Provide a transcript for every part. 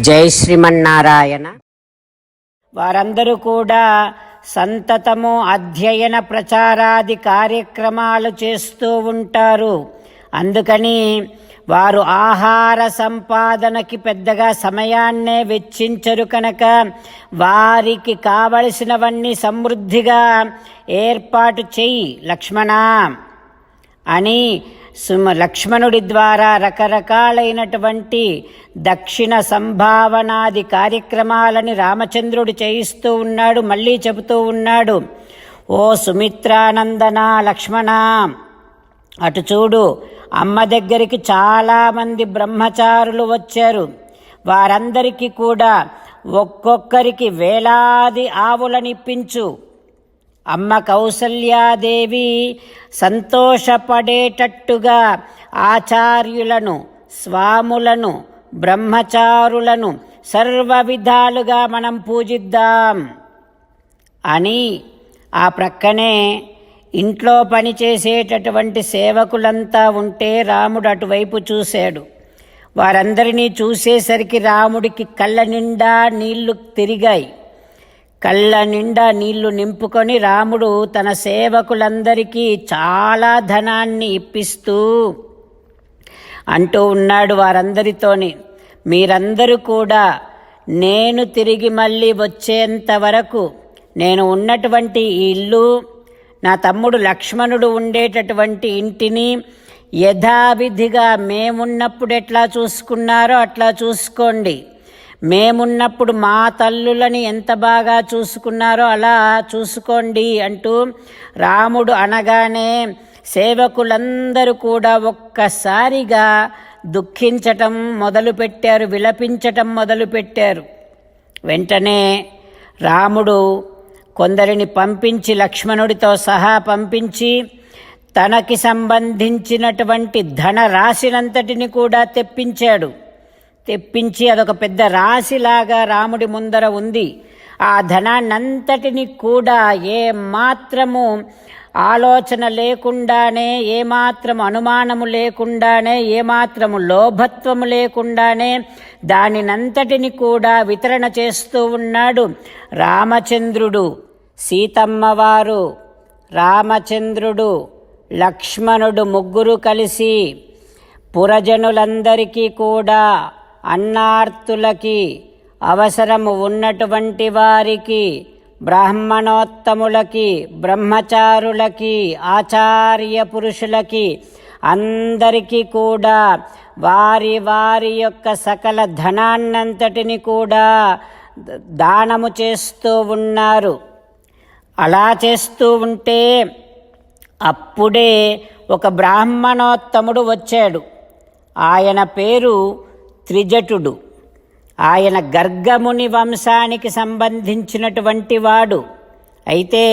జై శ్రీమన్నారాయణ. వారందరూ కూడా సంతతము అధ్యయన ప్రచారాది కార్యక్రమాలు చేస్తూ ఉంటారు. అందుకని వారు ఆహార సంపాదనకి పెద్దగా సమయాన్నే వెచ్చించరు కనుక వారికి కావలసినవన్నీ సమృద్ధిగా ఏర్పాటు చెయ్యి లక్ష్మణ అని సుమ లక్ష్మణుడి ద్వారా రకరకాలైనటువంటి దక్షిణ సంభావనాది కార్యక్రమాలని రామచంద్రుడు చేయిస్తూ ఉన్నాడు మళ్ళీ చెబుతూ ఉన్నాడు. ఓ సుమిత్రానందన లక్ష్మణ అటు చూడు అమ్మ దగ్గరికి చాలామంది బ్రహ్మచారులు వచ్చారు. వారందరికీ కూడా ఒక్కొక్కరికి వేలాది ఆవులనిప్పించు అమ్మ కౌసల్యాదేవి సంతోషపడేటట్టుగా ఆచార్యులను స్వాములను బ్రహ్మచారులను సర్వ విధాలుగా మనం పూజిద్దాం. అని ఆ ప్రక్కనే ఇంట్లో పనిచేసేటటువంటి సేవకులంతా ఉంటే రాముడు అటువైపు చూశాడు. వారందరినీ చూసేసరికి రాముడికి కళ్ళ నిండా నీళ్ళు తిరిగాయి. కళ్ళ నిండా నీళ్ళు నింపుకొని రాముడు తన సేవకులందరికీ చాలా ధనాన్ని ఇప్పిస్తూ అంటూ ఉన్నాడు వారందరితోని. మీరందరూ కూడా నేను తిరిగి మళ్ళీ వచ్చేంత వరకు నేను ఉన్నటువంటి ఈ ఇల్లు నా తమ్ముడు లక్ష్మణుడు ఉండేటటువంటి ఇంటిని యథావిధిగా మేమున్నప్పుడు ఎట్లా చూసుకున్నారో అట్లా చూసుకోండి. మేమున్నప్పుడు మా తల్లులని ఎంత బాగా చూసుకున్నారో అలా చూసుకోండి అంటూ రాముడు అనగానే సేవకులందరూ కూడా ఒక్కసారిగా దుఃఖించటం మొదలుపెట్టారు విలపించటం మొదలుపెట్టారు. వెంటనే రాముడు కొందరిని పంపించి లక్ష్మణుడితో సహా పంపించి తనకి సంబంధించినటువంటి ధనరాశినంతటిని కూడా తెప్పించాడు. తెప్పించి అదొక పెద్ద రాశిలాగా రాముడి ముందర ఉంది. ఆ ధనాన్నంతటిని కూడా ఏ మాత్రము ఆలోచన లేకుండానే ఏమాత్రం అనుమానము లేకుండానే ఏమాత్రము లోభత్వము లేకుండానే దానినంతటిని కూడా వితరణ చేస్తూ ఉన్నాడు రామచంద్రుడు సీతమ్మవారు రామచంద్రుడు లక్ష్మణుడు ముగ్గురు కలిసి పురజనులందరికీ కూడా అన్నార్తులకి అవసరము ఉన్నటువంటి వారికి బ్రాహ్మణోత్తములకి బ్రహ్మచారులకి ఆచార్య పురుషులకి అందరికీ కూడా వారి వారి యొక్క సకల ధనాన్నంతటిని కూడా దానము చేస్తూ ఉన్నారు. అలా చేస్తూ ఉంటే అప్పుడే ఒక బ్రాహ్మణోత్తముడు వచ్చాడు. ఆయన పేరు త్రిజటుడు. ఆయన గర్గముని వంశానికి సంబంధించినటువంటి వాడు. అయితే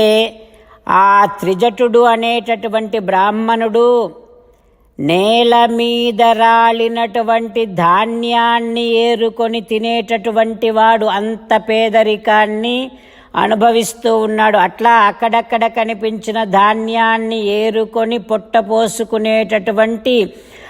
ఆ త్రిజటుడు అనేటటువంటి బ్రాహ్మణుడు నేల మీద రాలినటువంటి ధాన్యాన్ని ఏరుకొని తినేటటువంటి వాడు అంత పేదరికాన్ని అనుభవిస్తూ ఉన్నాడు. అట్లా అక్కడక్కడ కనిపించిన ధాన్యాన్ని ఏరుకొని పొట్టపోసుకునేటటువంటి